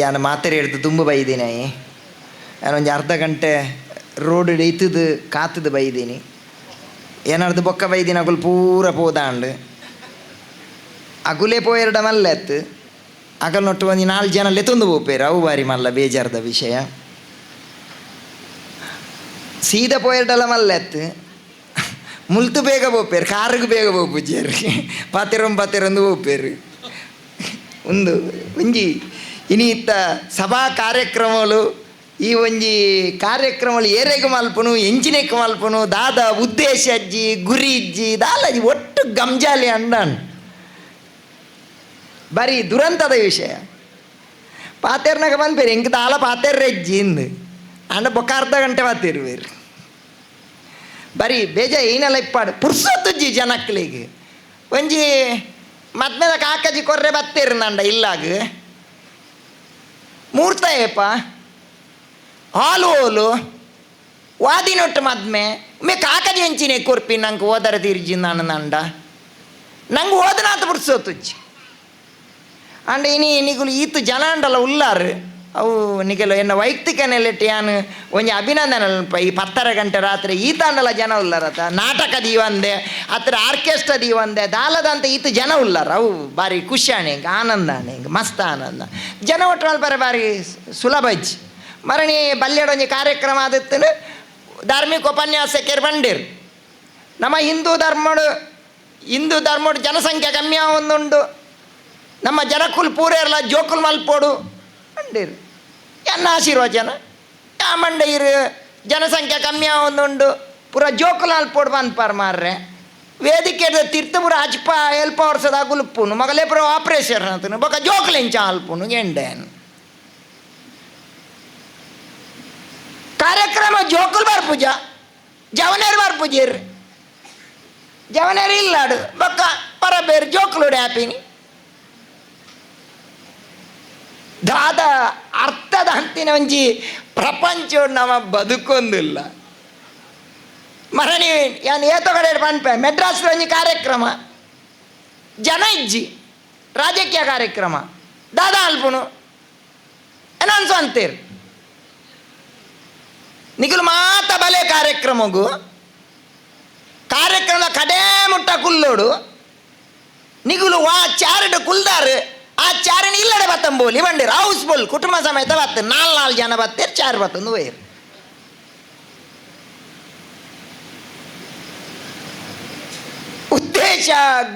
ಯಾನು ಮಾತೆರೆ ಹಿಡ್ದು ತುಂಬ ಬೈದೀನಿ ಯಾನ ಒಂದು ಅರ್ಧ ಗಂಟೆ ರೋಡ್ ಇತ್ತದು ಕಾತದು ಬೈದೀನಿ. ಏನಾರ್ದು ಬೊಕ್ಕ ಬೈದೀನಿ, ಅಗುಲ್ ಪೂರ ಪೋದಾಂಡು. ಅಗುಲೇ ಪೋಯರ್ಡ ಮಲ್ಲೆತ್ತು ಅಗಲ್ ನೊಟ್ಟು ಒಂದು ನಾಲ್ಕು ಜನ ಲೆತ್ತೊಂದು ಹೋಗ್ಪೇರು ಅವು ಬಾರಿ ಮಲ್ಲ ಬೇಜಾರ್ದ ವಿಷಯ. ಸೀದಾ ಪೋಯರ್ಡಲ್ಲ ಮಲ್ಲೆತ್ತು ಮುಲ್ತು ಬೇಗ ಹೋಗ್ಪೇರು ಕಾರಿಗೆ ಬೇಗ ಹೋಗ್ಪುಜ್ಜೇರು ಪಾತಿರೊಂದು ಪಾತಿರೊಂದು ಹೋಗ್ಪೇರು ಒಂದು, ಒಂಜಿ ಇನಿ ಇತ್ತ ಸಭಾ ಕಾರ್ಯಕ್ರಮಗಳು, ಈ ಒಂಜಿ ಕಾರ್ಯಕ್ರಮಗಳು ಏರೆಗ್ ಮಲ್ಪುನು ಎಂಚಿನೆಕ್ ಮಲ್ಪುನು ದಾದ ಉದ್ದೇಶ ಅಜ್ಜಿ, ಗುರಿ ಇಜ್ಜಿ, ದಾಲ ಒಟ್ಟು ಗಂಜಾಲಿ ಅಂಡಾನ್. ಬರೀ ದುರಂತದ ವಿಷಯ. ಪಾತೆರ್ನಾಗ ಬಂದ್ಬೇರಿ ಹೆಂಗೆ ದಾಲ ಪಾತೆರ್ರೆ ಅಜ್ಜಿ ಇಂದು. ಅಂದ ಬೊಕ್ಕ ಅರ್ಧ ಗಂಟೆ ಪಾತಿರ್ಬೇರು ಬರೀ ಬೇಜ ಏನೆಲ್ಲ ಇಪ್ಪಾಡು ಪುರ್ಸೊತ್ತಜ್ಜಿ ಜನಕ್ಕಲಿಗೆ ಒಂಜಿ ಮದ್ಮೇದ ಕಾಕಜಿ ಕೊರ್ರೆ ಬತ್ತೇರು ನಂಡ ಇಲ್ಲಾಗ. ಮೂರ್ತ ಏಪ, ಹಾಲು ಓಲು ವಾದಿನೊಟ್ಟು ಮದ್ಮೆ ಮೇ ಕಾಕಜಿ ಹೆಂಚಿನೇ ಕೊರ್ಪಿ, ನಂಗೆ ಓದರ ತಿರ್ಜಿ ನಾನು ನಂಡ. ನಂಗೆ ಓದನಾತ ಬಿಡ್ಸೋತುಚ್ಚಿ ಅಂಡ ಇನಿ ನಿಗುಲು ಈತು ಜನ ಅಂಡಲ್ಲ ಉಲ್ಲಾರು. ಅವು ನಿಗಲು ಎನ್ನ ವೈಯಕ್ತಿಕ ನೆಲೆಟ್ಟು ಯಾನು ಒಂಜಿ ಅಭಿನಂದನೆ ಈ ಪತ್ತರ ಗಂಟೆ ರಾತ್ರಿ ಈತ ಅಂಡಲ ಜನ ಉಲ್ಲರತ. ನಾಟಕ ದೀವಂದೆ ಅತ್ರ ಆರ್ಕೆಸ್ಟ್ರಾ ದೀವಂದೆ, ದಾಲದಂತ ಈತ ಜನ ಉಲ್ಲರ. ಅವು ಬಾರಿ ಖುಷಿಯಾಣೆ ಹಿಂಗೆ ಆನಂದ ಹಿಂಗೆ, ಮಸ್ತ್ ಆನಂದ. ಜನ ಒಟ್ಟು ಮಲ್ಪರೆ ಬಾರಿ ಸುಲಭ ಇಜ್ಜಿ. ಮರಣಿ ಬಲ್ಯಡೊಂಜಿ ಕಾರ್ಯಕ್ರಮ ಆದಿತ್ತು ಧಾರ್ಮಿಕ ಉಪನ್ಯಾಸಕ್ಕೆ ಬಂಡಿರ್ ನಮ್ಮ ಹಿಂದೂ ಧರ್ಮಡು ಹಿಂದೂ ಧರ್ಮಡು ಜನಸಂಖ್ಯೆ ಕಮ್ಮಿ ಆವೊಂದುಂಡು ನಮ್ಮ ಜನಕುಲ್ ಇರಲ್ಲ ಜೋಕುಲ್ ಮಲ್ಪೋಡು ಅಂಡಿರು. ಎನ್ನ ಆಶೀರ್ವಚನ ಯಾಮಂಡ ಜನಸಂಖ್ಯೆ ಕಮ್ಮಿ ಆವೊಂದುಂಡು ಪೂರ ಜೋಕುಲಾಲ್ ಪೋಡ್ ಬಂದ್ಪಾರ್ ಮಾರ್ರೆ ವೇದಿಕೆ ತೀರ್ಥಪುರ ಅಜ್ಪ ಎಲ್ಪ ವರ್ಷದ ಗುಲ್ಪುನು ಮಗಲೇ ಪುರ ಆಪರೇಷನ್ ಅಂತನು ಬೊಕ ಜೋಕ್ಲೆಂಚ ಅಲ್ಪುನು ಗೆಂಡೇನು. ಕಾರ್ಯಕ್ರಮ ಜೋಕುಲ್ ಬಾರ್ ಪೂಜಾ, ಜವನೇರ್ ಬಾರ್ ಪೂಜೇರು. ಜವನೇರು ಇಲ್ಲಾಡು ಬೊಕ್ಕ ಪರ ಬೇರೆ ಜೋಕುಲು ಡ್ಯಾಪಿನಿ ದಾದ ಅರ್ಥದ ಹಂತಿನ ಒಂಜಿ ಪ್ರಪಂಚ ನಮ್ಮ ಬದುಕೊಂದಿಲ್ಲ. ಮರಣಿ ಏನು ಏತಗಡೆ ಪಂಪೆ ಮೆಡ್ರಾಸ್ ಒಂಜಿ ಕಾರ್ಯಕ್ರಮ. ಜನ ಇಜ್ಜಿ, ರಾಜಕೀಯ ಕಾರ್ಯಕ್ರಮ. ದಾದಾ ಅಲ್ಪುನು ಏನನ್ಸು ಅಂತೀರ್ ನಿಖಿಲು ಮಾತ ಬಲೆ ಕಾರ್ಯಕ್ರಮಗು. ಕಾರ್ಯಕ್ರಮ ಕಡೇ ಮುಟ್ಟ ಕುಲ್ಲೋಡು ನಿಗುಲು ವಾ ಚಾರಡು ಕುಲ್ದಾರು. ಆ ಚಾರಣ ಇಲ್ಲಡೆ ಬತ್ತಂಬೋಲಿ ಹೌಸ್ ಬೋಲ್, ಕುಟುಂಬ ಸಮೇತ ಬತ್ತ, ನಾಲ್ ನಾಲ್ ಜನ ಬತ್ತೇರು ಚಾರ್ ಬತ್ತೊಂದು ಒಯ್ಯರು ಉದ್ದೇಶ,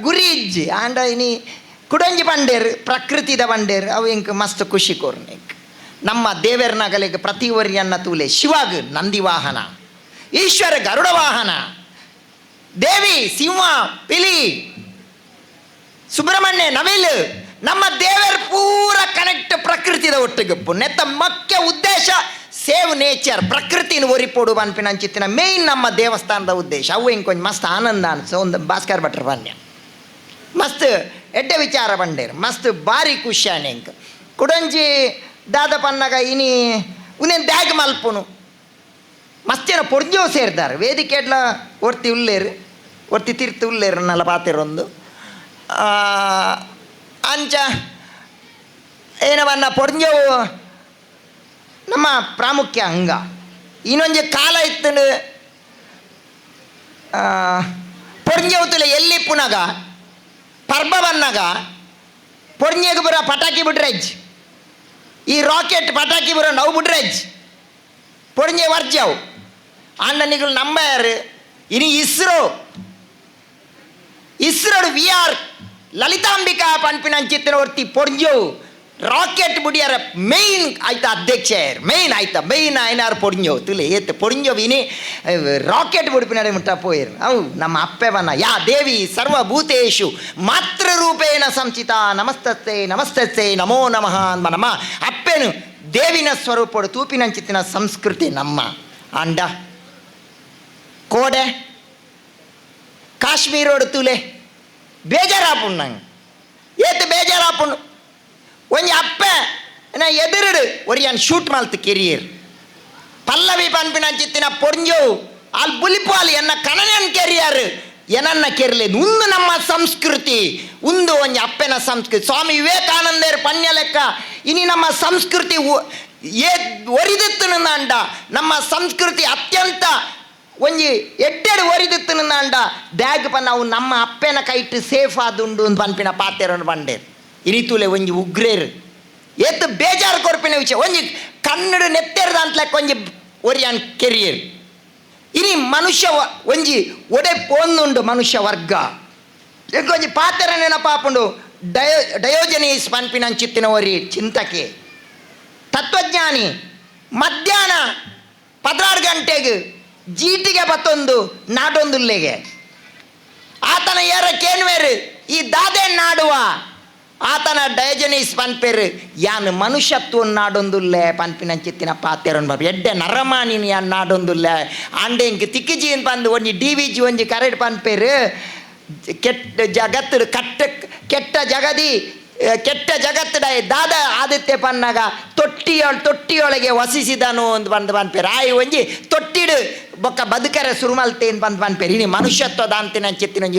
ಗುರಿಜ್ಜಿ, ಆಂಡ ಇನಿ ಕುಡಂಜಿ ಬಂಡೇರ್, ಪ್ರಕೃತಿದ ಬಂಡೇರ್, ಅವು ಇಂಕ ಮಸ್ತ್ ಖುಷಿ ಕೋರ್ನಿಕ್ ನಮ್ಮ ದೇವರನಗಲಿಗೆ ನಗಲಿಗ ಪ್ರತಿವರ್ಯನ್ನ ತೂಲೆ ಶಿವಾಗ ನಂದಿ ವಾಹನ, ಈಶ್ವರ ಗರುಡ ವಾಹನ, ದೇವಿ, ಸಿಂಹ, ಪಿಲಿ, ಸುಬ್ರಹ್ಮಣ್ಯ ನವಿಲು ನಮ್ಮ ದೇವರ ಪೂರ ಕನೆಕ್ಟ್ ಪ್ರಕೃತಿದ ಒಟ್ಟಿಗೆ ನೆತ್ತ ಮುಖ್ಯ ಉದ್ದೇಶ ಸೇವ್ ನೇಚರ್ ಪ್ರಕೃತಿನ ಒರಿಪೋಡು ಅನ್ಪಿನ ಅಂಚಿತ್ತಿನ ಮೇಯ್ನ್ ನಮ್ಮ ದೇವಸ್ಥಾನದ ಉದ್ದೇಶ. ಅವು ಇಂಕೊಂಚ ಮಸ್ತ್ ಆನಂದ ಅನ್ಸ. ಒಂದು ಭಾಸ್ಕರ್ ಭಟ್ರ ಬನ್ಯ ಮಸ್ತ್ ಎಡ್ಡೆ ವಿಚಾರ ಬಂಡೇರು. ಮಸ್ತ್ ಭಾರಿ ಖುಷಿಯಾನ ಇಂಕ ಕುಡಂಜಿ ದಾದ ಪನ್ನಗ ಇನಿ ಉನೇನು ದ್ಯಾಗ್ ಮಲ್ಪುನು. ಮಸ್ತೇನ ಪೊರ್ಜೋ ಸೇರ್ದಾರೆ. ವೇದಿಕೆಡ್ಲ ಒರ್ತಿ ಉಲ್ಲೇರು. ಒರ್ತಿ ತಿರ್ತಿ ಉಲ್ಲೇರು ನಲ್ಲ ಪಾತಿರೊಂದು ಅಂಚ ಏನವನ್ನ ಪೊರ್ಜವು ನಮ್ಮ ಪ್ರಾಮುಖ್ಯ ಅಂಗ. ಇನ್ನೊಂದು ಕಾಲ ಇತ್ತು ಪೊರ್ಜವತುಲೆ ಎಲ್ಲಿ ಪುನಗ ಪರ್ಬ ಬನ್ನಗ ಪೊರ್ಜೆಗೆ ಬರೋ ಪಟಾಕಿ ಬಿಡ್ರೆಜ್ ಈ ರಾಕೆಟ್ ಪಟಾಕಿ ಬರೋ ನಾವು ಬಿಡ್ರೆಜ್ ಪೊರ್ಜೆ ವರ್ಜವು ಅಣ್ಣನಿಗಳು ನಂಬಾರು ಇನಿ ಇಸ್ರೋ. ಇಸ್ರೋಡು ವಿ ಆರ್ ಲಲಿತಾಂಬಿಕಾ ಪನ್ಪಿನ ಚಿತ್ರ ಒರ್ತಿ ಪೊರ್ಜವು ರಾಕೆಟ್ ಬುಡಿಯರ ಮೇಯ್ನ್ ಆಯ್ತಾ ಅಧ್ಯಕ್ಷ ಮೇಯ್ನ್ ಆಯ್ತಾ ಮೇಯ್ನ್ ಐನಾರು ಪೊಡಿಂಜವು ತುಲೆ ಏತ್ ಪೊಡಿಂಜವು ಇನಿ ರಾಕೆಟ್ ಬುಡಿಪಿನಡೆ ಮುಟ್ಟ ಪೋಯಿರು ಅವು ನಮ್ಮ ಅಪ್ಪೆ ಬನ್ನ ಯಾ ದೇವಿ ಸರ್ವಭೂತೇಶು ಮಾತೃರೂಪೇಣ ಸಂಚಿತ ನಮಸ್ತಸ್ತೆ ನಮಸ್ತಸ್ತೆ ನಮೋ ನಮಃ ಅನ್ಮ ನಮ್ಮ ಅಪ್ಪೆನು ದೇವಿನ ಸ್ವರೂಪಡು ತೂಪಿನಂಚಿತ್ತಿನ ಸಂಸ್ಕೃತಿ ನಮ್ಮ ಅಂಡ ಕೋಡೆ ಕಾಶ್ಮೀರೋಡು ತುಲೆ ಬೇಜಾರಾಪುಣ್ ನಂಗೆ ಏತ್ ಬೇಜಾರಾಪುಣ್ ಒಂಜಿ ಅಪ್ಪ ಎನ ಎದುರುಡು ಒರಿಯನ್ ಶೂಟ್ ಮಲ್ತ್ ಕೆರಿಯರ್ ಪಲ್ಲವಿ ಪನ್ಪಿನ ಚಿತ್ತಿನ ಪೊರ್ಂಜವು ಅಲ್ಲಿ ಬುಲಿಪಾಲಿ ಎನ್ನ ಕಣನನ್ ಕೆರಿಯರ್ ಏನನ್ನ ಕೆರ್ಲೇದು ಒಂದು ನಮ್ಮ ಸಂಸ್ಕೃತಿ ಒಂದು ಒಂಜಿ ಅಪ್ಪೆನ ಸಂಸ್ಕೃತಿ ಸ್ವಾಮಿ ವಿವೇಕಾನಂದರ್ ಪನ್ಯ ಲೆಕ್ಕ ಇನಿ ನಮ್ಮ ಸಂಸ್ಕೃತಿ ಒ- ಏ ಒರಿದಿತ್ತು ಅಂಡ ನಮ್ಮ ಸಂಸ್ಕೃತಿ ಅತ್ಯಂತ ಒಂಜಿ ಎಡ್ಡೆಡು ಒರಿದಿತ್ತು ಅಂಡ ದ್ಯಾಗ್ ಪನ್ನ ಅವು ನಮ್ಮ ಅಪ್ಪೆನ ಕೈಟ್ ಸೇಫ್ ಆದುಂಡು ಅಂತ ಪನ್ಪಿನ ಪಾತೆರನ್ನು ಬಂಡೇರು ಇರಿತುಲೆ ಒಂಜಿ ಉಗ್ರೇರು. ಎತ್ತು ಬೇಜಾರು ಕೊರ್ಪಿನ ವಿಷಯ. ಒಂಜಿ ಕನ್ನಡ ನೆತ್ತೆರ್ದ ಅಂತ ಒಂಜಿ ಒರಿಯಾನ್ ಕೆರಿಯರ್. ಇನಿ ಮನುಷ್ಯ ಒಂಜಿ ಒಡೆ ಪೋಂದುಂಡು ಮನುಷ್ಯ ವರ್ಗ. ಒಂಜಿ ಪಾತ್ರ ನೆನಪಾಪುಂಡು. ಡಯೋ, ಡಯೋಜನೀಸ್ ಪನ್ಪಿನ ಚಿತ್ತಿನ ಒರಿ ಚಿಂತಕೆ. ತತ್ವಜ್ಞಾನಿ ಮಧ್ಯಾಹ್ನ ಪದ್ನಾರು ಗಂಟೆಗೆ ಜೀಟಿಗೆ ಬತ್ತೊಂದು, ನಾಡೊಂದುಲ್ಲೆಗೆ. ಆತನ ಏರ ಕೇನ್ವೇರು ಈ ದಾದೆ ನಾಡುವ. ಆತನ ಡಯಜನೀಸ್ ಪನ್ಪೇರು ಯಾನ್ ಮನುಷ್ಯತ್ವ ನಾಡೊಂದುಲ್ಲೆ, ಪನ್ಪಿನ ಚಿತ್ತಿನ ಪಾತೆರನ್ ಬಾಬು. ಎಡ್ಡೆ ನರಮಾನಿನ ಯಾನ್ ನಾಡೊಂದುಲ್ಲೆ. ಆಂಡೆ ಇಂಕ್ ತಿಕ್ಕಿಜಿ ಜೀನ್ ಬಂದು ಒಂಜಿ ಡಿ ವಿ ಜಿ ಒಂಜಿ ಕರೆಡ್ ಪನ್ಪೇರು ಕೆಟ್ಟ ಜಗತ್ತು ಕಟ್ಟ, ಕೆಟ್ಟ ಜಗದಿ ಕೆಟ್ಟ ಜಗತ್ತಿನ ದಾದ ಆದಿತ್ಯ ಪನ್ನಗ ತೊಟ್ಟಿಯೊಳ ತೊಟ್ಟಿಯೊಳಗೆ ವಸಿಸಿದನು ಅಂತ ಬಂದು ಆಯ್ ಒಂಜಿ ತೊಟ್ಟಿಡು ಬೊಕ್ಕ ಬದುಕರೆ ಸುರುಮಲ್ತೆ ಅಂತ ಬಂದು ಪನ್ಪೇರು ಇನಿ ಮನುಷ್ಯತ್ವದ ಅಂತಿನ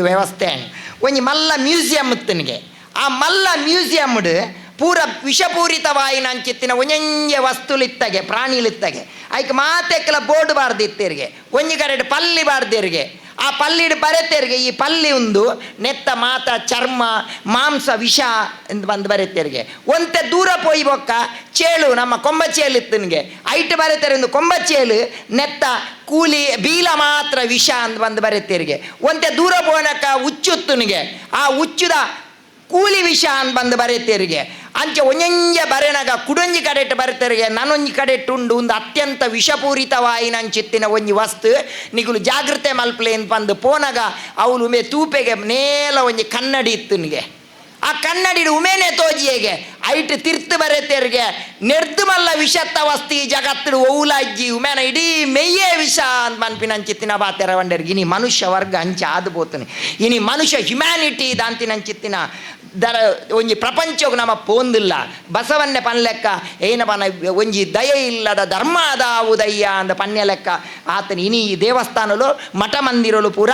ವ್ಯವಸ್ಥೆ ಒಂಜಿ ಮಲ್ಲ ಮ್ಯೂಸಿಯಂ ಇತ್ತನಿಗೆ ಆ ಮಲ್ಲ ಮ್ಯೂಸಿಯಂಡ್ ಪೂರ ವಿಷಪೂರಿತವಾಯಿನ ಅಂಚಿತ್ತಿನ ಒಂಜಂಜೆ ವಸ್ತುಲಿತ್ತಗೆ, ಪ್ರಾಣಿಲಿತ್ತಗೆ. Hike ಮಾತೆಕ್ಕಲ board ಬಾರ್ದಿತ್ತಿರ್ಗೆ. ಒಂಜಿ ಕರೆಡ್ ಪಲ್ಲಿ ಬಾರ್ದಿರ್ಗೆ. ಆ ಪಲ್ಲಿಡ್ ಬರೆತೆರ್ಗೆ, ಈ ಪಲ್ಲಿ ಉಂದು ನೆತ್ತ ಮಾತ, ಚರ್ಮ, ಮಾಂಸ, ವಿಷ ಎಂದು ಬಂದು ಬರೆತೆರಿಗೆ. ಒಂತೆ ದೂರ ಪೋಯಿ ಬೊಕ್ಕ, ಚೇಳು ನಮ್ಮ ಕೊಂಬಚೇಲು ಇತ್ತನಿಗೆ ಐಟ್ ಬರೆತೆರೆ ಒಂದು ಕೊಂಬಚೇಲು ನೆತ್ತ, ಕೂಲಿ, ಬೀಲ ಮಾತ್ರ ವಿಷ ಅಂತ ಬಂದು ಬರೆತೆರ್ಗೆ. ಒಂತೆ ದೂರ ಪೋನಕ ಹುಚ್ಚುತ್ತನಿಗೆ ಆ ಹುಚ್ಚುದ ಕೂಲಿ ವಿಷ ಅಂತ ಬಂದು ಬರೆತೇರಿಗೆ. ಅಂಚೆ ಒಂಜೊಂಜ ಬರೆನಗ ಕುಡೊಂಜಿ ಕಡೆಟ್ ಬರ್ತರಿಗೆ ನನೊಂಜಿ ಕಡೆಟ್ ಉಂಡು ಒಂದು ಅತ್ಯಂತ ವಿಷಪೂರಿತವಾಯಿನ ಅಂಚಿತ್ತಿನ ಒಂಜಿ ವಸ್ತು. ನಿಗುಲು ಜಾಗೃತೆ ಅಂತ ಬಂದು ಪೋನಗ ಅವಳು ಮೇ ತೂಪೆಗೆ ನೇಲ ಒಂಜಿ ಕನ್ನಡಿ ಇತ್ತನಿಗೆ ಆ ಕನ್ನಡಿ ಉಮೇನೆ ತೋಜಿಯೇಗೆ ಐಟ್ ತಿರ್ತು ಬರೆತೇರಿಗೆ ವಿಷತ್ತ ವಸ್ತಿ ಜಗತ್ತು ಒವುಲಾಜ್ಜಿ ಉಮೇನ ಇಡೀ ಮೆಯ್ಯೇ ವಿಷ ಅಂತ ಮನ್ಪಿನ ಅಂಚಿತ್ತಿನ ಬಾತೆರ ಬಂಡರ್ಗೆ ಇನಿ ಮನುಷ್ಯ ವರ್ಗ ಅಂಚೆ ಆದು ಬೋತನೆ ಇನಿ ಮನುಷ್ಯ ಹ್ಯುಮ್ಯಾನಿಟಿ ದಾಂತಿನ ಅಂಚಿತ್ತಿನ ದರ ಒಂಜಿ ಪ್ರಪಂಚಕ್ಕೆ ನಮ್ಮ ಪೋಂದಿಲ್ಲ. ಬಸವನ್ನೇ ಪನ್ಲೆಕ್ಕ ಏನ ಪನ ಒಂಜಿ ದಯೆ ಇಲ್ಲದ ಧರ್ಮ ಅದಾವುದಯ್ಯ ಅಂದ ಪನ್ಯ ಲೆಕ್ಕ. ಆತನ ಇನಿ ದೇವಸ್ಥಾನಲು ಮಠ ಮಂದಿರಲು ಪೂರ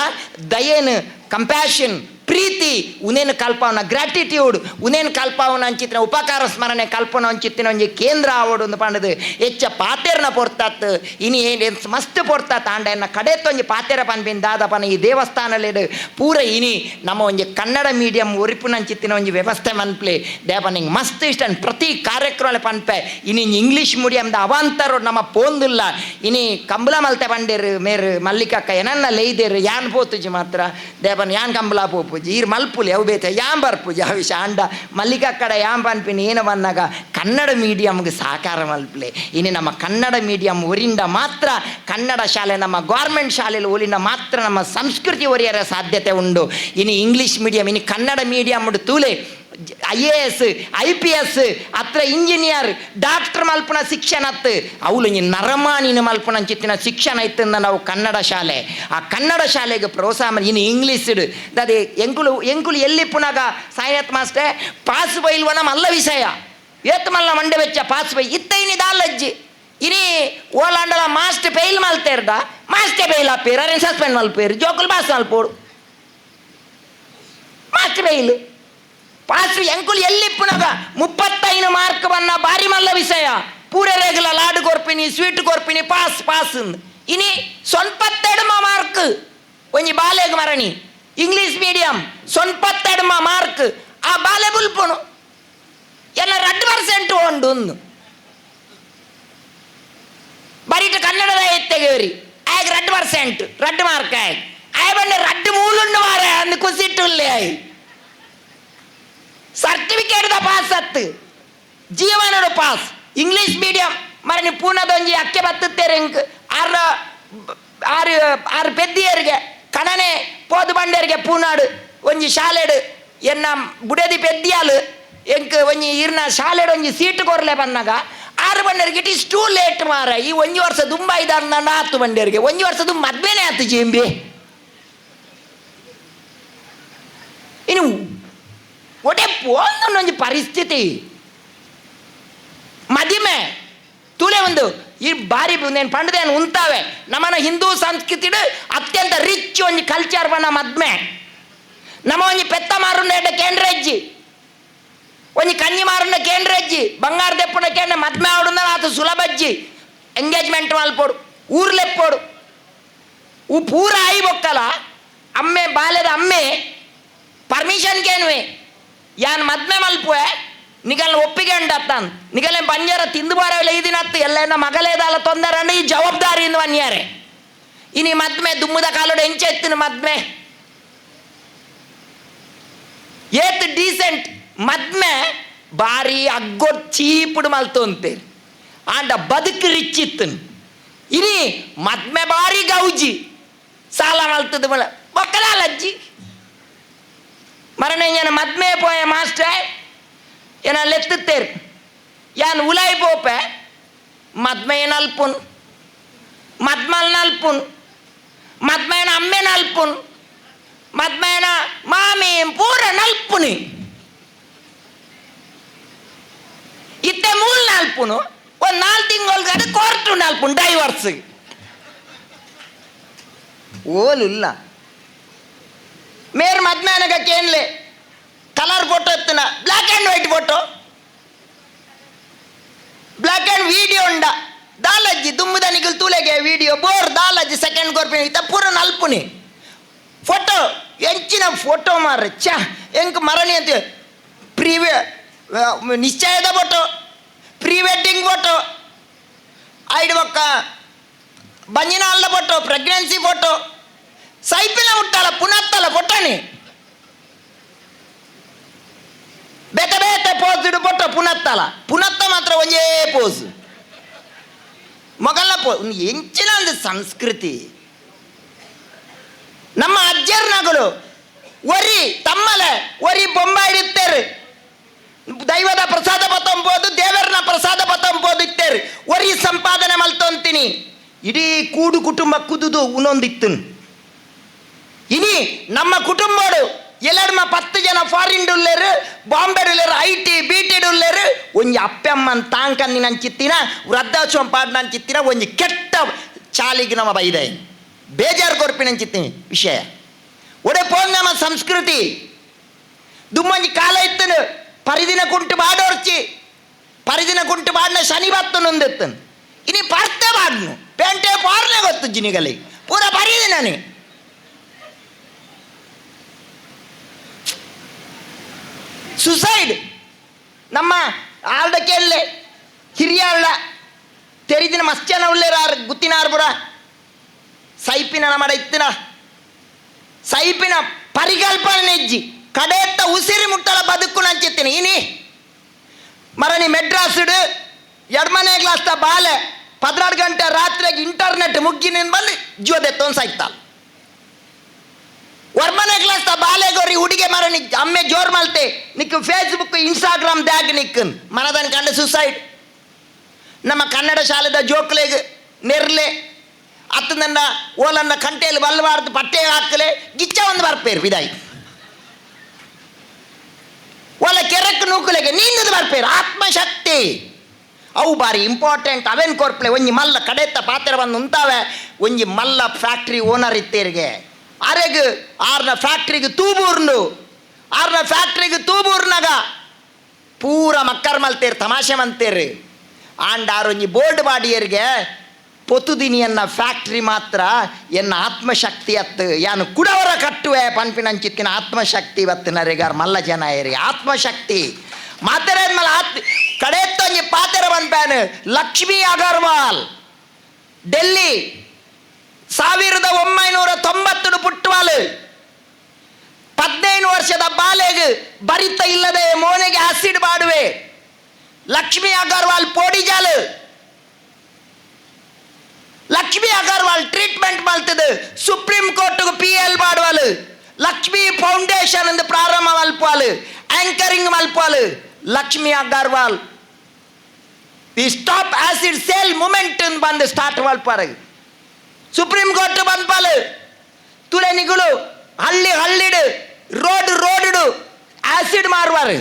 ದಯೇನು ಕಂಪ್ಯಾಷನ್ ಪ್ರೀತಿ, ಉನೇನ ಕಲ್ಪವನ ಗ್ರಾಟಿಟ್ಯೂಡ್ ಉನೇನ ಕಲ್ಪವನ ಅಂಚಿತ್ತಿನ ಉಪಕಾರ, ಸ್ಮರಣೆ ಕಲ್ಪನ ಅಂಚಿತ್ತಿನ ಒಂಜಿ ಕೇಂದ್ರ ಆವಡು ಒಂದು ಪಂಡದು. ಹೆಚ್ಚ ಪಾತೆರ್ನ ಪೊರ್ತಾತ್, ಇನಿ ಏನು ಮಸ್ತ್ ಪೊರ್ತಾತ್, ಆಂಡ ಎನ್ನ ಕಡೆತ್ತೊಂಜಿ ಪಾತೆರ ದಾದ ಪನ ಈ ದೇವಸ್ಥಾನಲೆಡ್ ಪೂರ ಇನಿ ನಮ್ಮ ಒಂಜಿ ಕನ್ನಡ ಮೀಡಿಯಂ ಒರಿಪುನಂಚಿತ್ತಿನ ಒಂಜಿ ವ್ಯವಸ್ಥೆ ಮನ್ಪ್ಲೆ. ನಿಂಗೆ ಮಸ್ತ್ ಇಷ್ಟ ಪ್ರತಿ ಕಾರ್ಯಕ್ರಮ ಪನ್ಪೆ. ಇನಿ ಇಂಗ್ಲೀಷ್ ಮೀಡಿಯಂದ ಅವಾಂತರು ನಮ್ಮ ಪೋಂದಿಲ್ಲ. ಇನಿ ಕಂಬಲ ಮಲ್ತೆ ಬಂಡೇರು ಮೇರು ಮಲ್ಲಿಕಕ್ಕ ಏನನ್ನ ಲೇಯ್ದೇರು ಯಾನ್ ಪೋತುಜಿ ಮಾತ್ರ. ದೇಪನ್ ಯಾನ್ ಕಂಬಳ ಪೋಪುಜಿ ಈರ್ ಮಲ್ಪುಲಿ, ಅವು ಬೇತೆ. ಯಾಂಬರ್ ಪೂಜೆ ಅವು ಶಾಂಡ ಮಲ್ಲಿಕಕ್ಕಡ ಏನು ಬಂದಾಗ ಕನ್ನಡ ಮೀಡಿಯಮ್ಗೆ ಸಾಕಾರ ಮಲ್ಪಲೆ. ಇನಿ ನಮ್ಮ ಕನ್ನಡ ಮೀಡಿಯಂ ಒರಿಂದ ಮಾತ್ರ ಕನ್ನಡ ಶಾಲೆ, ನಮ್ಮ ಗೌರ್ಮೆಂಟ್ ಶಾಲೆಯಲ್ಲಿ ಒಲಿಂದ ಮಾತ್ರ ನಮ್ಮ ಸಂಸ್ಕೃತಿ ಒರಿಯರ ಸಾಧ್ಯತೆ ಉಂಡು. ಇನಿ ಇಂಗ್ಲೀಷ್ ಮೀಡಿಯಂ ಇನಿ ಕನ್ನಡ ಮೀಡಿಯಂ ತೂಲೆ. I A S I P S ಅತ್ರ ಇಂಜಿನಿಯರ್ ಡಾಕ್ಟರ್ ಮಲ್ಪನ ಶಿಕ್ಷಣತ್ ಅವಳು ಈ ನರಮಾನಿನ ಮಲ್ಪನ ಚಿತ್ತಿನ ಶಿಕ್ಷಣ ಇತ್ತಂದ ನಾವು ಕನ್ನಡ ಶಾಲೆ. ಆ ಕನ್ನಡ ಶಾಲೆಗೆ ಪ್ರೋತ್ಸಾಹ ಇನ್ನು ಇಂಗ್ಲೀಷ್ ಅದೇ ಎಂಕುಲು ಎಂಕುಲು ಎಲ್ಲಿ ಪುನಗ ಸಾಯಿನಾಥ್ ಮಾಸ್ಟರ್? ಪಾಸ್ ಬೈಲ್ವನ ಮಲ್ಲ ವಿಷಯ. ಏತ್ ಮಲ್ಲ ಮಂಡೆ ವೆಚ್ಚ ಪಾಸ್ ಬೈ, ಇತ್ತ ಇನಿ ದಾಲಜ್ಜಿ ಇನಿ ಓಲಾಂಡಲ ಮಾಸ್ಟ್ ಪೇಲ್ ಮಲ್ತೇರ್ದ. ಮಾಸ್ಟೇ ಪೇಲ್ ಆಪೇರ್ ಸಸ್ಪೆಂಡ್ ಮಲ್ಪೇರು, ಜೋಕುಲ್ ಬಾಸ್ ಮಲ್ಪೋಡು. ಮಾಸ್ಟ್ ಪೇಲ್ ಪಾಸ್ ಎಂಕುಲು ಎಲ್ಲಿಪ್ಪುನಗ ಮುಪ್ಪತ್ತೈದು ಮಾರ್ಕ್ ಬನ್ನ ಬಾರಿ ಮಲ್ಲ ವಿಷಯ. ಪೂರ ರೇಗಲ ಲಾಡು ಕೊರ್ಪಿನಿ, ಸ್ವೀಟ್ ಕೊರ್ಪಿನಿ, ಪಾಸ್ ಪಾಸ್ ಅಂದ್. ಇನಿ ಸೊನ್ಪತ್ತೆಡ್ಮ ಮಾರ್ಕ್. ಒಂಜಿ ಬಾಲೆಗ್ ಮರಣಿ ಇಂಗ್ಲೀಷ್ ಮೀಡಿಯಂ, ಸೊನ್ಪತ್ತೆಡ್ಮ ಮಾರ್ಕ್. ಆ ಬಾಲೆ ಬುಲ್ಪುನು ಎಲ್ಲ ರಡ್ ಪರ್ಸೆಂಟ್ ಉಂಡು ಒಂದು ಬರೀಟ್ ಕನ್ನಡದ ಎತ್ತೆಗೆವರಿ ಆಯ್ಗೆ ರಡ್ ಪರ್ಸೆಂಟ್ ರಡ್ ಮಾರ್ಕ್ ಆಯ್. ಆಯ್ ಬಂಡೆ ರಡ್ ಮೂಲುಂಡು ಮಾರೆ ಅಂದ್ ಕುಸಿಟ್ಟುಲ್ಲೆ ಆಯ್. ಸರ್ಟಿಫಿಕೇಟ್ದ ಪಾಸ್ ಅತ್ತು ಜೀವನದ ಪಾಸ್ ಇಂಗ್ಲೀಷ್ ಮೀಡಿಯಂ ಮರ ನೀವು ಪೂನದೊಂಜಿ ಅಕ್ಕೆ ಬತ್ತುತ್ತೇರೆ ಆರು ಆರು ಆರು ಪೆದ್ದಿಯರಿಗೆ ಕಣನೆ ಪೋದು ಬಂಡೆರಿಗೆ ಪೂನಾಡು ಒಂಜಿ ಶಾಲೆಡು ಎನ್ನ ಬುಡದಿ ಪೆದ್ದಿಯಾಲು ಎಂಕ್ ಒಂಜಿ ಇರ್ನ ಶಾಲೆಡು ಒಂಜಿ ಸೀಟ್ ಕೊರಲೆ ಬಂದಾಗ ಆರು ಬಂಡೆರಿಗೆ ಇಟ್ ಇಸ್ ಟೂ ಲೇಟ್ ಮಾರ ಈ ಒಂಜಿ ವರ್ಷ ದುಂಬ ಇದಾದ ಆತು ಬಂಡೆರಿಗೆ ಒಂಜಿ ವರ್ಷದ ಮದ್ವೆನೇ ಆತು ಜೀಂಬಿ ಇನ್ನು ಒಟ್ಟೆ ಒಂದೊಂದು ಪರಿಸ್ಥಿತಿ. ಮದಿಮೆ ತೂಲೆ ಒಂದು, ಈ ಬಾರಿ ಒಂದೇನು ಪಂಡದೇನು ಉಂತಾವೆ. ನಮ್ಮನ ಹಿಂದೂ ಸಂಸ್ಕೃತಿ ಅತ್ಯಂತ ರಿಚ್ ಒಂಜಿ ಕಲ್ಚರ್ ಬಣ್ಣ ಮದ್ಮೆ ನಮ್ಮ ಒಂಜಿ ಪೆತ್ತ ಮಾರುಂಡ ಕೇಂದ್ರ ಅಜ್ಜಿ ಒಂಜಿ ಕನ್ನಿ ಮಾರುಂಡ ಕೇಂದ್ರ ಅಜ್ಜಿ ಬಂಗಾರ ಕೇಂದ್ರ ಮದ್ಮೆ ಆಡುಂದ ಆತ ಸುಲಭ ಅಜ್ಜಿ ಎಂಗೇಜ್ಮೆಂಟ್ ಮಲ್ಪೋಡು ಊರ್ಲೆಪ್ಪೋಡು ಉ ಪೂರ ಆಯಿ ಬೊಕ್ಕಲ. ಅಮ್ಮೆ, ಬಾಲ್ಯದ ಅಮ್ಮೆ ಪರ್ಮಿಷನ್ ಯಾನ್ ಮದ್ಮೆ ಮಲ್ಪುವೆ? ನಿಗಲ್ನ ಒಪ್ಪಿಗೆ ಉಂಡತ್ತಾನ್ ನಿಗಲ್ನ ಬಂಜಾರ ತಿಂದು ಬಾರವಿಲ್ಲ ಈ ದಿನ ಹತ್ತು ಎಲ್ಲ ಮಗಲೇದಲ್ಲ ತೊಂದರೆ ಈ ಜವಾಬ್ದಾರಿಯಿಂದ ವನ್ಯಾರೆ. ಇನಿ ಮದ್ಮೆ ದುಮ್ಮದ ಕಾಲೋಡು ಎಂಚೆತ್ತಿನ ಮದ್ಮೆ. ಏತ್ ಡೀಸೆಂಟ್ ಮದ್ಮೆ ಬಾರಿ ಅಗ್ಗೊಡ್ ಚೀಪುಡು ಮಲ್ತೊಂತೇರಿ ಆಂಡ ಬದುಕು ರಿಚ್ ಇತ್ತನ್ ಇನಿ ಮದ್ಮೆ ಬಾರಿ ಗೌಜಿ. ಸಾಲ ಮಲ್ತದ ಮಲ ಮಕ್ಕಳ ಅಜ್ಜಿ ಮರಣ ಏನ ಮದ್ಮೆ ಪೋಯ ಮಾಸ್ಟರ್ ಏನ ಲೆತ್ತೇರು ಯಾನ್ ಉಲಾಯ್ ಪೋಪೆ ಮದ್ಮೆ ಏನ್ ಅಲ್ಪುನ್ ಮದ್ಮಲ್ ನಲ್ಪುನ್ ಮದ್ಮೇನ ಅಮ್ಮೆ ನಲ್ಪುನ್ ಮದ್ಮೇನ ಮಾಮಿ ಪೂರ ನಲ್ಪುನಿ ಇತ್ತೆ ಮೂಲ್ ನಾಲ್ಪುನು ಒಂದು ನಾಲ್ ತಿಂಗಳು ಕೋರ್ಟು ನಾಲ್ಪುನ್ ಡೈವರ್ಸ್ ಓಲಿಲ್ಲ ಮೇರ್ ಮದ್ಮೇನಗ ಏನ್ಲೆ? ಕಲರ್ ಫೋಟೋ ಎತ್ತಿನ black and white photo black and video ಉಂಡ. ದಾಲಜ್ಜಿ ದುಮ್ಮದ ನಿಗಲ್ ತೂಲೆಗೆ ವಿಡಿಯೋ ಬೋರ್ ದಾಲಜ್ಜಿ ಸೆಕೆಂಡ್ ಕೊರ್ಪಿನ ಇತ್ತ ಪೂರ ನಲ್ಪುನಿ. ಫೋಟೋ ಎಂಚಿನ ಫೋಟೋ ಮಾರ್ರೆ. ಛಾ ಎಂಕ್ ಮರಣಿ ಅಂತ ಪ್ರೀವೆ ನಿಶ್ಚಯದ ಫೋಟೋ ಪ್ರೀ ವೆಡ್ಡಿಂಗ್ ಫೋಟೋ ಐದು ಒಕ್ಕ ಬಂಜಿನ ಅಲ್ಲ ಫೋಟೋ ಪ್ರೆಗ್ನೆನ್ಸಿ ಫೋಟೋ ಸೈಪಿನ ಉಟ್ಟಾಲ ಪುನತ್ತಲ್ಲ ಫೋಟೋನಿ ಬೇತೆ ಬೇತೆ ಪೋಸ್ ಇಡು ಫೋಟೋ ಪುನತ್ತಲ್ಲ ಪುನತ್ತ ಮಾತ್ರ ಒಂದೇ ಪೋಸ್ ಮೊಗಲ ಪೋ ಎಂಚಿನ ಒಂದು ಸಂಸ್ಕೃತಿ. ನಮ್ಮ ಅಜ್ಜರ್ನಗಳು ಒರಿ ತಮ್ಮಲೆ ಒರಿ ಬೊಂಬ ಇಡುತ್ತೇರು ದೈವದ ಪ್ರಸಾದ ಪೋದು ದೇವರನ ಪ್ರಸಾದ ಪತ್ತಂಬೋದು ಇತ್ತೇರು. ಒರಿ ಸಂಪಾದನೆ ಮಲ್ತೊಂತೀನಿ. ಇಡೀ ಕೂಡು ಕುಟುಂಬ ಕುದುದು ಉನೊಂದಿತ್ತು ಇನಿ ನಮ್ಮ ಕುಟುಂಬಡು ಎಲ್ಲರ್ಮ ಪತ್ತು ಜನ ಫಾರಿನ್ ಉಳ್ಳೇರು ಬಾಂಬೆ ಉಳ್ಳೇರು ಐ ಟಿ ಬಿ ಟಿ ಉಳ್ಳೇರು ಒಂಜಿ ಅಪ್ಪಮ್ಮನ್ ತಾಂಕನ್ನಿ ನಂಚಿತ್ತಿನ ವೃದ್ಧಾಶ್ರಮ ಪಾಡ್ ಒಂಜಿ ಕೆಟ್ಟ ಚಾಲಿಗೆ ನಮ್ಮ ಬೈದೆ. ಬೇಜಾರು ಕೊರ್ಪಿ ವಿಷಯ. ಒಡೆ ಪೋನ್ ನಮ್ಮ ಸಂಸ್ಕೃತಿ. ದುಮ್ಮಂಜಿ ಕಾಲ ಇತ್ತನು, ಪರಿದಿನ ಕುಂಟು ಬಾಡೋರ್ಚಿ. ಪರಿದಿನ ಕುಂಟು ಬಾಡ್ನ ಶನಿ ಬತ್ತು ನೊಂದಿತ್ತನು. ಇನಿ ಪರ್ತೆ ಬಾಡ್ನು, ಪೇಂಟೆ ಪಾರ್ನೆ ಗೊತ್ತು ಜಿನಿಗಲಿ. ಪೂರ ಪರಿದಿನನಿ. ಸುಸೈಡ್ ನಮ್ಮ ಆಲ್ಡಕ್ಕೆಲ್ಲೇ ಹಿರಿಯ ಅಲ್ಲ ತೆರಿದಿನ ಮಸ್ತ್ಯನ ಉಳ್ಳೇರಾರ್ ಗುತ್ತಿನಾರ್ ಬುಡ ಸೈಪಿನ ನಮಡ ಇತ್ತಿನ ಸೈಪಿನ ಪರಿಕಲ್ಪನೆ ನೆಜ್ಜಿ ಕಡೆಯತ್ತ ಉಸಿರಿ ಮುಟ್ಟಲ ಬದುಕು ನಂಚಿತ್ತೀನಿ ಇನಿ ಮರಣಿ ಮೆಡ್ರಾಸ್ಡ್ ಎಡ್ಮನೆ ಗ್ಲಾಸ್ತ ಬಾಲೆ ಪದ್ನಾಡು ಗಂಟೆ ರಾತ್ರಿಗೆ ಇಂಟರ್ನೆಟ್ ಮುಗ್ಗಿನ ಬಂದು ಜೋದೆತ್ತೊಂದು ಸಾಯ್ತಾಳ ವರ್ಮನೆ ಕ್ಲಾಸ್ ಬಾಲೆಗೋರಿ ಹುಡುಗೆ ಮರ ನಿಕ್ ಅಮ್ಮೆ ಜೋರ್ ಮಲ್ತೆ. ನಿಕ್ ಫೇಸ್ಬುಕ್ ಇನ್ಸ್ಟಾಗ್ರಾಮ್ ದ್ಯಾಗ್ ನಿಕ್. ಮನದನ್ ಕಂಡ ಸುಸೈಡ್ ನಮ್ಮ ಕನ್ನಡ ಶಾಲೆದ ಜೋಕ್ಲೆಗ್ ನೆರ್ಲೆ. ಅತ್ತ ನನ್ನ ಓಲನ್ನ ಕಂಟೆಯಲ್ಲಿ ಬಲ್ಲಬಾರ್ದು ಪಟ್ಟೆ ಹಾಕಲೆ ಗಿಚ್ಚ ಒಂದು ಬರ್ಪೇರು ವಿದಾಯಿ. ಒಲ ಕೆರಕ್ ನೂಕಲೆಗೆ ನೀಂದದು ಬರ್ಪೇರು ಆತ್ಮಶಕ್ತಿ. ಅವು ಬಾರಿ ಇಂಪಾರ್ಟೆಂಟ್ ಅವೇನ್ ಕೊರ್ಪ್ಲೆ, ಒಂಜಿ ಮಲ್ಲ ಕಡೆತ್ತ ಪಾತ್ರ ಬಂದು ಉಂತಾವೆ, ಒಂಜಿ ಮಲ್ಲ ಫ್ಯಾಕ್ಟ್ರಿ ಓನರ್ ಇತ್ತೇರಿಗೆ. ಆರೆಗ್ ಆರ್ನ ಫ್ಯಾಕ್ಟ್ರಿಗೆ ತೂಬೂರ್ನು. ಆರ್ನ ಫ್ಯಾಕ್ಟ್ರಿಗೆ ತೂಬೂರ್ನಾಗ. ಪೂರ ಮಕ್ಕರ್ ಮಲ್ತೇರಿ, ತಮಾಷೆ ಮಂತೇರಿ ಆಂಡ್ ಆರೊಂಜಿ ಬೋರ್ಡ್ ಬಾಡಿಯರಿಗೆ ಪೊತುದಿನಿ ಎನ್ನ ಫ್ಯಾಕ್ಟ್ರಿ ಮಾತ್ರ ಎನ್ನ ಆತ್ಮಶಕ್ತಿ ಅತ್ತು. ಯಾನು ಕುಡವರ ಕಟ್ಟುವೆ ಪನ್ಪಿನಂಚಿತ್ತಿನ ಆತ್ಮಶಕ್ತಿ ಇವತ್ತು ನರೆಗಾರ್ ಮಲ್ಲ ಜನ ಏರಿ ಆತ್ಮಶಕ್ತಿ. ಮಾತೇರ ಮೇಲೆ ಆತ್ ಕಡೆತ್ತೊಂಜಿ ಪಾತೆರ ಬಂದ್ಪ್ಯಾನ್ ಲಕ್ಷ್ಮಿ ಅಗರ್ವಾಲ್. ಡೆಲ್ಲಿ. ಸಾವಿರದ ಒಂಬೈನೂರ ತೊಂಬತ್ತು ಪುಟ್ಟವಾಲು ಹದಿನೈದು ವರ್ಷದ ಬಾಲೆಗ್ ಬರಿತ ಇಲ್ಲದೆ ಮೋನೆಗೆ ಆಸಿಡ್ ಮಾಡುವೆ ಲಕ್ಷ್ಮಿ ಅಗರ್ವಾಲ್ ಪೋಡಿಜಾಲ್ ಲಕ್ಷ್ಮಿ ಅಗರ್ವಾಲ್ ಟ್ರೀಟ್ಮೆಂಟ್ ಮಾಡ್ತದೆ ಸುಪ್ರೀಂ ಕೋರ್ಟ್ ಪಿ ಎಲ್ ಮಾಡುವಲು ಲಕ್ಷ್ಮಿ ಫೌಂಡೇಶನ್ ಎಂದು ಪ್ರಾರಂಭ ಮಲ್ಪಾಲು ಆಂಕರಿಂಗ್ ಮಲ್ಪಾಲು ಲಕ್ಷ್ಮಿ ಅಗರ್ವಾಲ್. ಈ ಸ್ಟಾಪ್ ಆಸಿಡ್ ಸೇಲ್ ಮೂಮೆಂಟ್ ಬಂದು ಸ್ಟಾರ್ಟ್ ಮಲ್ಪಾರ ಸುಪ್ರೀಂ ಕೋರ್ಟ್ ಬಂದ್ಪಾಲು. ತುಳೆ ನಿಗುಳು, ಹಳ್ಳಿ ಹಳ್ಳಿಡು, ರೋಡ್ ರೋಡ್ ಆಸಿಡ್ ಮಾರುವಾರು.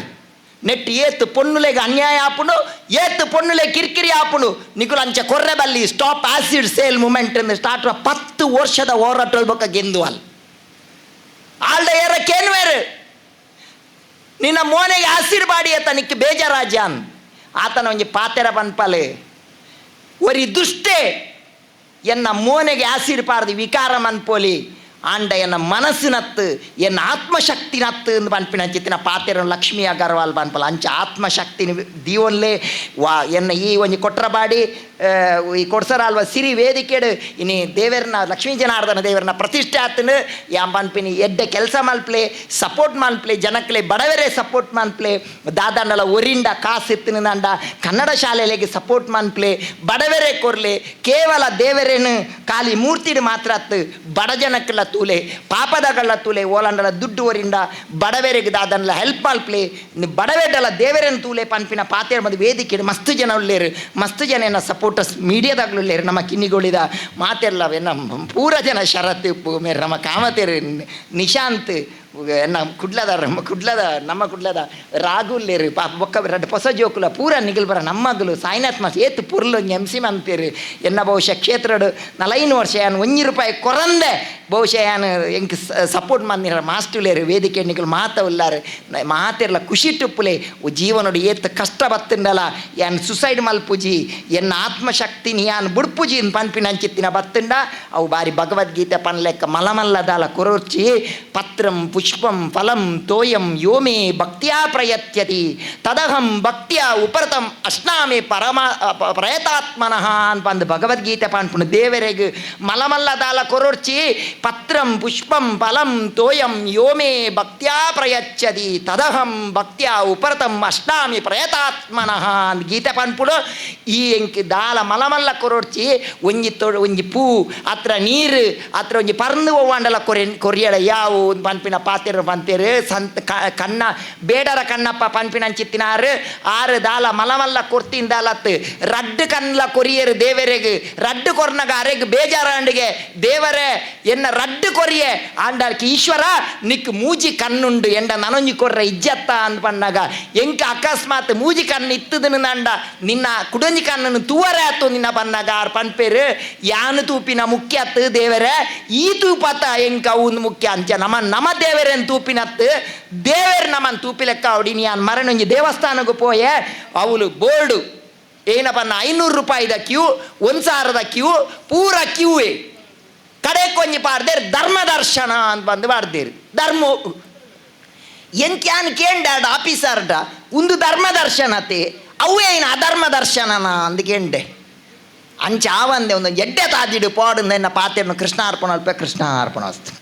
ನೆಟ್ ಏತ್ ಪೊನ್ನುಲೆಗೆ ಅನ್ಯಾಯ ಆಪುಂಡು ಏತ್ ಪೊನ್ನುಲೆ ಕಿರಿಕಿರಿ ಆಪುಂಡು ನಿಗುಲು ಅಂಚೆ ಕೊರ್ರೆ ಬಲ್ಲಿ ಸ್ಟಾಪ್ ಆಸಿಡ್ ಸೇಲ್ ಮೂಮೆಂಟ್ ಎಂದು ಸ್ಟಾರ್ಟ್ ಪತ್ತು ವರ್ಷದ ಹೋರಾಟ ಬೊಕ್ಕ ಗೆಂದು ಅಲ್ಲಿ ಆಲ್ಡ ಏರ ಕೇನ್ವೇರು ನಿನ್ನ ಮೋನೆಗೆ ಆಸಿಡ್ ಬಾಡಿ ಆತ ನಿಕ್ಕೆ ಬೇಜಾರಾಜಾನ್ ಆತನ ಒಂಜಿ ಪಾತೆರ ಪನ್ಪಲೆ ಒರಿ ದುಷ್ಟೇ ಎನ್ನ ಮೋನೆಗೆ ಆಸಿರ್ ಪಾರ್ದು ವಿಕಾರ ಮನ್ಪೋಲಿ ಆಂಡ ಎನ್ನ ಮನಸ್ಸಿನತ್ತು ಎನ್ನ ಆತ್ಮಶಕ್ತಿನತ್ತು ಎಂದು ಪನ್ಪಿನ ಚಿತ್ತಿನ ಪಾತೆರ ಲಕ್ಷ್ಮೀ ಅಗರ್ವಾಲ್ ಪನ್ಪಲ ಅಂಚ ಆತ್ಮಶಕ್ತಿನ ದೀವನ್ಲೆ ವಾ ಎನ್ನ ಈ ಒಂಜಿ ಕೊಟ್ರಬಾಡಿ ಆ, ಈ ಕೊಡ್ಸರಲ್ವ ಸಿರಿ ವೇದಿಕೆಡು ಇನಿ ದೇವರನ್ನ ಲಕ್ಷ್ಮೀ ಜನಾರ್ದನ ದೇವರನ್ನ ಪ್ರತಿಷ್ಠೆ ಆತನು ಯಾಂ ಪನ್ಪಿನಿ ಎಡ್ಡೆ ಕೆಲಸ ಮಲ್ಪ್ಲೆ ಸಪೋರ್ಟ್ ಮಲ್ಪ್ಲೆ ಜನಕ್ಲೆ ಬಡವರೇ ಸಪೋರ್ಟ್ ಮನ್ಪ್ಲೆ ದಾದಾಂಡಲ ಒರಿಂಡ ಕಾಸು ಎತ್ತಿನಂಡ ಕನ್ನಡ ಶಾಲೆಗಳಿಗೆ ಸಪೋರ್ಟ್ ಮನ್ಪ್ಲೆ ಬಡವರೇ ಕೊರ್ಲೆ ಕೇವಲ ದೇವರೇನು ಖಾಲಿ ಮೂರ್ತಿಡು ಮಾತ್ರ ಅತ್ತು ಬಡ ಜನಕ್ಕೆಲ್ಲ ತೂಲೆ ಪಾಪದಗಳ ತೂಲೆ ಓಲಂಡಲ ದುಡ್ಡು ಒರಿಂದ ಬಡವರಿಗೆ ದಾದನ್ಲ ಹೆಲ್ಪ್ ಮಲ್ಪ್ಲೆ ಬಡವೆಡ್ಡಲ ದೇವರೇನು ತೂಲೆ ಪನ್ಪಿನ ಪಾತೆ ಮದ್ದು ವೇದಿಕೆ ಮಸ್ತ್ ಜನ ಉಳ್ಳೇರು ಮಸ್ತ್ ಜನ ಏನ ಸಪೋರ್ಟರ್ಸ್ ಮೀಡಿಯಾದಾಗಲೂ ನಮ್ಮ ಕಿನ್ನಿಗೊಳಿದ ಮಾತೆರ್ಲವೆ ನಮ್ಮ ಪೂರ ಜನ ಶರತ್ ಮೇರೆ ನಮ್ಮ ಕಾಮತೇರಿ, ನಿಶಾಂತ್ ಎನ್ನ ಕುಡ್ಲದ ನಮ್ಮ ಕುಡ್ಲದ ನಮ್ಮ ಕುಡ್ಲದ ರಾಗುಲ್ಲೇರು ಪಾಪ ಬೊಕ್ಕ ರಡ್ಡು ಹೊಸ ಜೋಕುಲ, ಪೂರ ನಿಗಲ್ ಬರ ನಮ್ಮಗಲು ಸಾಯಿನಾಥ್ ಮಾಸ್ ಏತ್ ಪುರ್ಲು ಎಂಸಿ ಮಂತೀರಿ ಎನ್ನ ಬಹುಶಃ ಕ್ಷೇತ್ರಡು ನಲೈನು ವರ್ಷ ಏನು ಒಂಜಿ ರೂಪಾಯಿ ಕೊರಂದೆ ಬಹುಶಃ ಯಾನು ಎಂಕ್ ಸಪೋರ್ಟ್ ಮಂದಿರ ಮಾಸ್ಟುಲೇರು ವೇದಿಕೆ ನಿಗಲ್ ಮಾತ ಉಲ್ಲಾರು ನ- ಮಾತೆರ್ಲ ಖುಷಿ ಟುಪ್ಪುಲೆ ಜೀವನಡು ಏತ್ ಕಷ್ಟ ಬತ್ತಂಡಲ ಯಾನ್ ಸುಸೈಡ್ ಮಲ್ಪುಜಿ ಎನ್ನ ಆತ್ಮಶಕ್ತಿನಿ ಯಾನ್ ಬುಡ್ಪುಜಿ ಇನ್ ಪನ್ಪಿನ ಅಂಚಿತ್ತಿನ ಬತ್ತಂಡ ಅವು ಬಾರಿ ಭಗವದ್ಗೀತೆ ಪನ್ಲೆಕ್ಕ ಮಲಮಲ್ಲದಾಲ ಕೊರೊರ್ಚಿ, ಪತ್ರಂ, ಪುಷ್ಪಂ, ಫಲಂ, ತೋಯಂ, ಯೋಮೇ ಭಕ್ತಿಯಾ ಪ್ರಯತ್ಯತಿ, ತದಹಂ ಭಕ್ತಿಯ ಉಪರತಂ ಅಶ್ನಾಮಿ ಪರಮ ಪ- ಪ್ರಯತಾತ್ಮನಃ ಅನ್ಪಂದು ಭಗವದ್ಗೀತೆ ಪನ್ಪುಣು ದೇವರೆಗ್ ಮಲಮಲ್ಲದಾಲ ಕೊರೊರ್ಚಿ ಪತ್ರಂ ಪುಷ್ಪಂ ಫಲಂ ತೋಯಂ ಯೋಮೇ ಭಕ್ತಿಯಾ ಪ್ರಯಚ್ಯತಿ ತದಹಂ ಭಕ್ತಿಯ ಉಪರತಂ ಅಶ್ನಾಮಿ ಪ್ರಯತಾತ್ಮನಃ ಅಂದ್ ಗೀತೆ ಪನ್ಪುಡು ಈ ಎಂಕ್ ದಾಲ ಮಲಮಲ್ಲ ಕೊರೊಡ್ಚಿ ಒಂಜಿ ತೊ ಒಂಜಿ ಪೂ ಅತ್ರ ನೀರು ಅತ್ರ ಒಂಜಿ ಪರ್ಂದು ಹೋವಾಂಡಲ ಕೊರೆ ಕೊರಿಯಳ ಯಾವು ಪನ್ಪಿನ ಪಾತೆರು ಪಂತೇರು ಸಂತ ಕ- ಕಣ್ಣ ಬೇಡರ ಕಣ್ಣಪ್ಪ ಪನ್ಪಿನ ಚಿತ್ತಿನಾರು ಆರು ದಾಲ ಮಲಮಲ್ಲ ಕೊರ್ತಿನ್ ದಾಲತ್ ರಡ್ಡು ಕಣ್ಲ ಕೊರಿಯರು ದೇವರೆಗ್ ರಡ್ಡು ಕೊರ್ನಗ ಅರೆಗ್ ಬೇಜಾರಂಡಿಗೆ ದೇವರೇ ಎನ್ನ ರಡ್ಡು ಕೊರಿಯೆ. ಆಂಡಕ್ಕೆ ಈಶ್ವರ, ನಿಕ್ ಮೂಜಿ ಕಣ್ಣುಂಡು, ಎಂಡ ನನೊಂಜಿ ಕೊರ್ರ ಇಜ್ಜತ್ತ ಅಂದ್ ಪಣ್ಣಾಗ. ಎಂಕ ಅಕಸ್ಮಾತ್ ಮೂಜಿ ಕಣ್ಣು ಇತ್ತದನು ನಂಡ, ನಿನ್ನ ಕುಡಂಜಿ ಕಣ್ಣನ್ನು ತೂವರೆ ಆತು ನಿನ್ನ ಪನ್ನಾಗ ಆರ್ ಪನ್ಪೇರು ಯಾನು ತೂಪಿನ ಮುಖ್ಯ ಅತ್ತು ದೇವರೇ, ಈ ತೂಪತ ಎಂಕ ಒಂದು ಮುಖ್ಯ ಅಂಚ ನಮ ನಮ ದೇವರನ್ ತೂಪಿನತ್ತು, ದೇವರ ನಮ್ಮನ್ ತೂಪಿ ಲೆಕ್ಕ ಅವಡಿ ಯಾನ್ ಮರಣೊಂಜಿ ದೇವಸ್ಥಾನಕ್ಕೆ ಪೋಯೆ. ಅವಳು ಬೋರ್ಡು. ಏನಪ್ಪನ್ನ ಐನೂರು ರೂಪಾಯಿದ ಕ್ಯೂ, ಒಂದು ಸಾವಿರದ ಕ್ಯೂ, ಪೂರ ಕ್ಯೂವೇ. ಕಡೆ ಕೊಂಜಿ ಪಾಡ್ದೇರು ಧರ್ಮ ದರ್ಶನ ಅಂತ ಬಂದು ಪಾಡ್ದೇರು ಧರ್ಮ ಎಂಕ್ಯಾನ್ ಕೇಂಡ ಆಫೀಸರ್ಡ ಒಂದು ಧರ್ಮ ದರ್ಶನತೆ ಅವು ಏನು ಅಧರ್ಮ ದರ್ಶನನ ಅಂದ್ ಕೇಂಡೆ ಅಂಚ ಆವಂದೆ ಒಂದು ಎಡ್ಡೆ ತಾದಿಡು ಪಾಡು ಎನ್ನ ಪಾತೆಯನ್ನು ಕೃಷ್ಣಾರ್ಪಣ ಅಲ್ಪ ಕೃಷ್ಣಾರ್ಪಣ ಅಸ್ತು